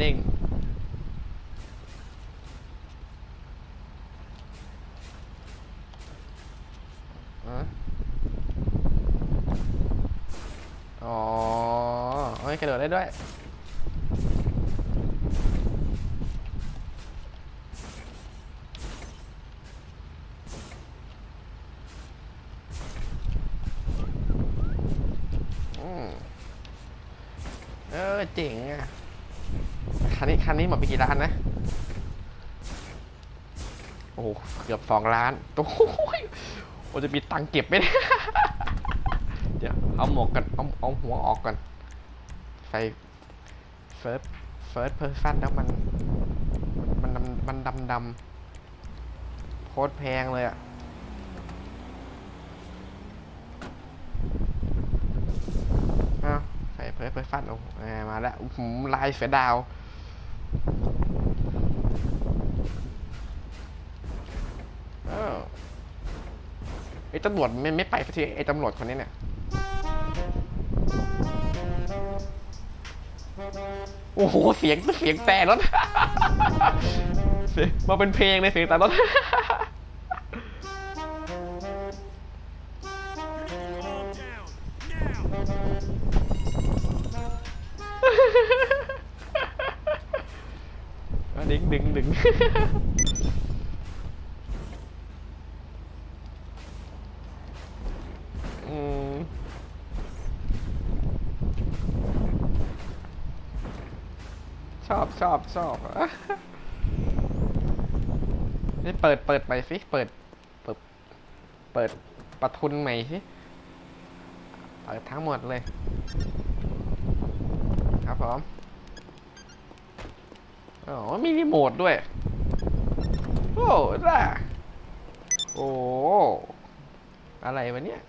เด้งอ๋อเอ้ยกระโดดได้ด้วยเออเจ๋งอะ คันนี้คันนี้หมดไปกี่ล้านนะ โอ้โหเกือบสองล้านโอ้โหโอจะมีตังเก็บไหมเดี๋ยวเอาหมวกกันเอาเอาหัวออกก่อนใส่เฟิร์สเฟิร์สเพอร์ซันแล้วมัน มันดำมันดำดำโคตรแพงเลยอะอ้าวใส่เพิร์ดเพิร์ดฟันโอ้โหมาแล้วหือลายเสือดาว ไอ้ตำรวจไม่ไม่ไปสักทีไอ้ตำรวจคนนี้เนี่ยโอ้โห เสียงเสียงแต่รถเสียงมาเป็นเพลงเลยเสียงแต่รถ ดึงดึงดึงชอบชอบชอบนี่เปิดเปิดใหม่สิ เปิด เปิด เปิดประทุนใหม่สิ เปิดทั้งหมดเลย ครับผม อ๋อมีรีโมทด้วย โอ้ล่ะโอ้อะไรวะเนี่ย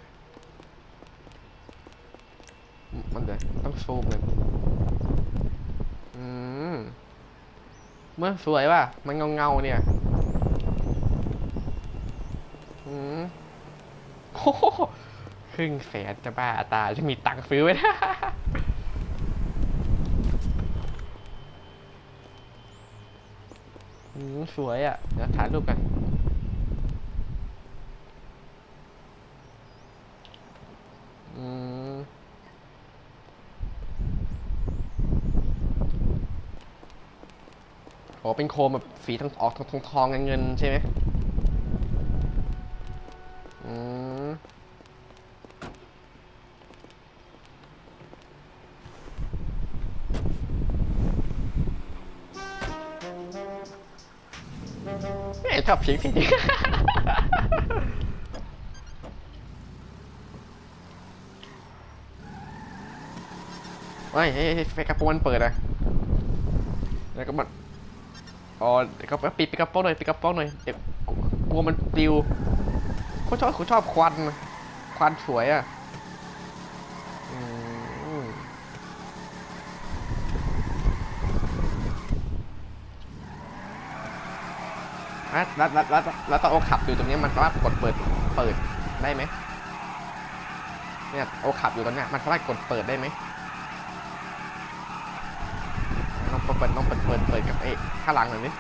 มันจะต้องซูมเลยอืมเมื่อสวยว่ะ มันเงาเงาเนี่ย อืมโอ้โหครึ่งแสนจะบ้าตาจะมีตังค์ซื้อไว้นะ อืมสวยอะ เดี๋ยวถ่ายรูปกัน อืมโอ้เป็นโคมแบบสีทองออกทองทองเงินเงินใช่ไหม เอ๊ะชอบเสียงจริงๆเฮ้ยเฮ้ยไฟกระโปรงมันเปิดอะแล้วก็มันอ๋อก็ปิดปิดกระโปรงหน่อยปิดกระโปรงหน่อยเดี๋ยวกลัวมันปลิวเขาชอบเขาชอบควันควันสวยอะ แล้วแล้วแล้วแล้วแล้วตอนโอขับอยู่ตรงนี้มันสามารถกดเปิดเปิดได้ไหมเนี่ยโอขับอยู่ตรงเนี้ยมันสามารถกดเปิดได้ไหมลองเปิดลองเปิดเปิดเปิดกับไอ้ข้างหลังหน่อยดิ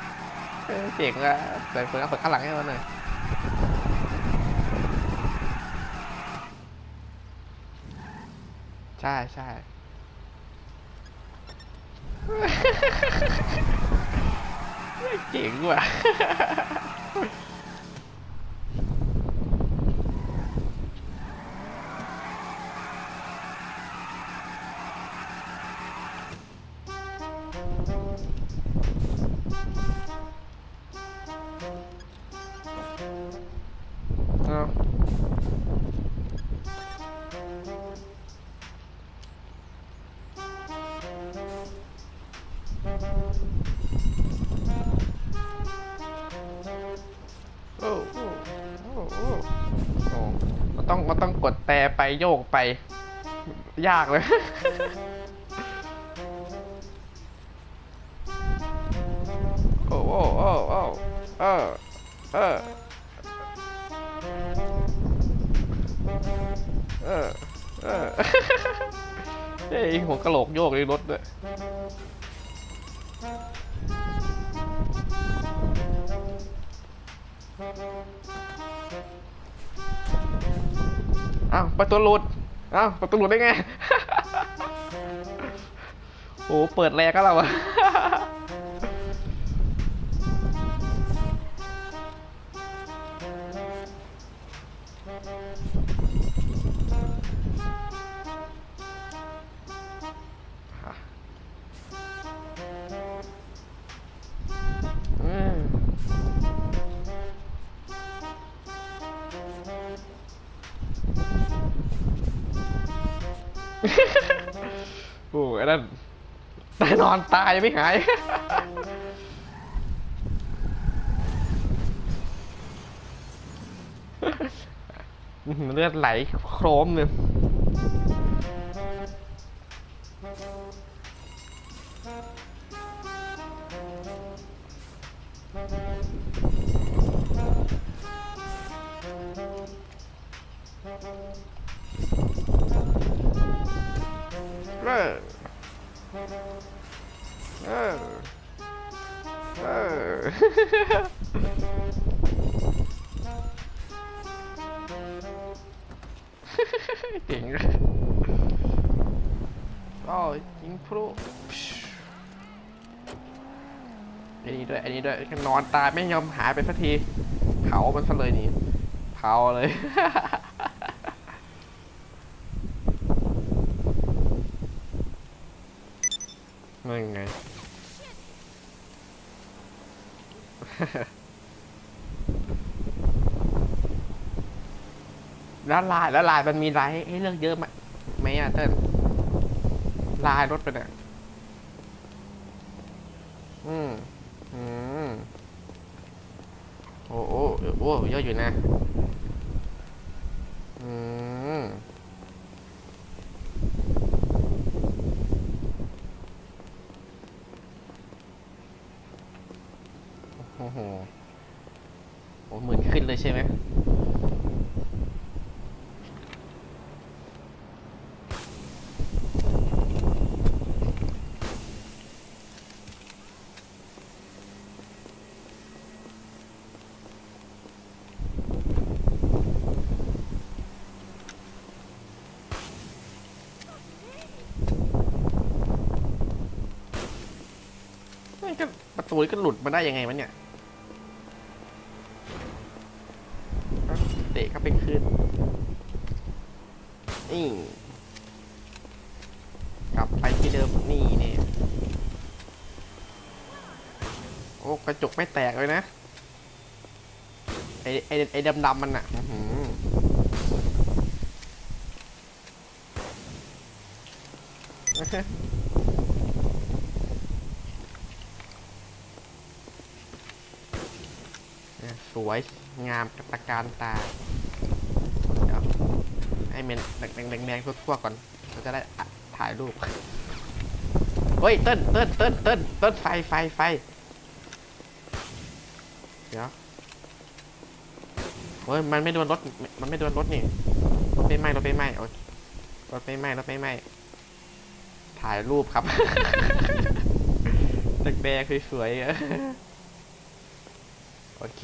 เออเจ๋งอะเปิดเปิดเปิดข้างหลังให้มันหน่อยใช่ใช่ เจ๋ง โอ้โอ้มันต้องมันต้องกดแต่ไปโยกไป ยากเลย โอ้โอ้โอ้โอ้เออเออเออเออเฮ้ยหัวกะโหลกโยกในรถด้วย อ้าวประตูหลุดอ้าวประตูหลุดได้ไง โอ้เปิดแรงก็เราอะ โอ้ยนั่นแต่นอนตายยังไม่หาย เลือดไหลโครมเลย ออเออเออเก่งเลยก็ยิงพลุอันนี้ด้วย อันนี้ด้วยนอนตายไม่ยอมหายไปสักที เผามันซะเลยนี่ เผาเลย นั่นไง แล้วลายแล้วลายมันมีลายให้เลือกเยอะไหมไหมอะเติ้ลลายรถเป็นอะอืมอืมโอ้โอ้โอ้เยอะอยู่นะ อืม โอ้โหโอ้หมื่นขึ้นเลยใช่ไหมประตูก็หลุดมาได้ยังไงวะเนี่ยะก็ไปคืนนี่กลับไปที่เดิมนี่เนี่ยโอ้กระจกไม่แตกเลยนะไอไอไอดำดำๆมันอะอื้อหือเนี่ยส วยงามตะการตาเดี๋ยวให้เมนแดงแดงแดงๆทั่วๆก่อนเราจะได้ถ่ายรูปเฮ้ยเต้นเต้นเต้นเต้นเต้นไฟไฟไฟเดี๋ยวเฮ้ยมันไม่โดนรถมันไม่โดนรถนี่รถไม่ไหม้รถไม่ไหม้โอเครถไม่ไหม้รถไม่ไหม้ถ่ายรูปครับแดงๆสวยๆโอเค